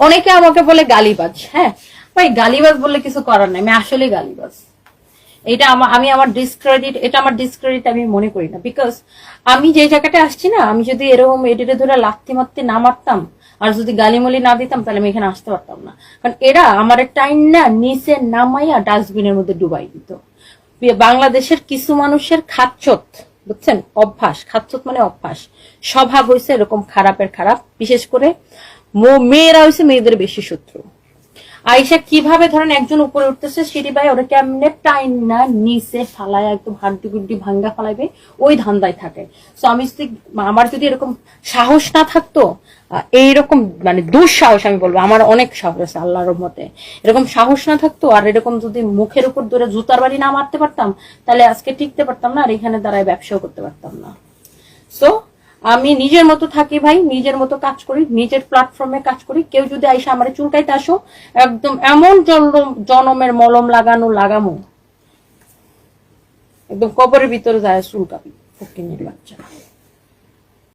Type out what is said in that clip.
অনেকে আমাকে বলে গালিবাজ হ্যাঁ? ভাই, গালিবাজ বললে কিছু করার নাই, আমি আসলে গালিবাজ। এটা আমার আমি আমার ডিসক্রেডিট এটা আমার ডিসক্রেডিট আমি মনে করি না বিকজ আমি যে জায়গাটা আসছি না, আমি যদি এরকম এডিটে ধরে লাত্তি মারতে না মারতাম, আর যদি গালিমলি না দিতাম, তাহলে আমি এখানে আসতে পারতাম না। কারণ এরা আমার টাইম না নিচে নামাইয়া ডাস্টবিনের মধ্যে ডুবাই দিত। বাংলাদেশের কিছু মানুষের খাচ্ছত বুঝছেন? অভ্যাস, খাচ্ছত মানে অভ্যাস। স্বভাব হয়েছে এরকম খারাপের খারাপ। বিশেষ করে মেয়েরা হয়েছে মেয়েদের বেশি শত্রু। আইসা কীভাবে ধরেন একজন উপরে উঠতেছে সিঁড়ি ভাই ওরা কেমনে টাইম না নিচে ফালায়, একদম হাড্ডি গুড্ডি ভাঙ্গা ফালাইবে, ওই ধান্দায় থাকে। তো আমি আমার যদি এরকম সাহস না থাকতো এইরকম মানে দুঃসাহস আমি বলব, আমার অনেক সাহস আছে আল্লাহর মতে এরকম সাহস না থাকতো, আর এরকম যদি মুখের উপর ধরে জুতার বাড়ি না মারতে পারতাম, তাহলে আজকে টিকতে পারতাম না, আর এখানে দাঁড়ায় ব্যবসাও করতে পারতাম না। সো আমি নিজের মতো থাকি ভাই, নিজের মতো কাজ করি, নিজের প্ল্যাটফর্মে কাজ করি। কেউ যদি আইসা আমার চুলকাইতে আসো, একদম এমন জনমের মলম লাগানো, লাগামো। একদম কবরের ভিতরে যায় চুলকাবি, ফকিনের বাচ্চা।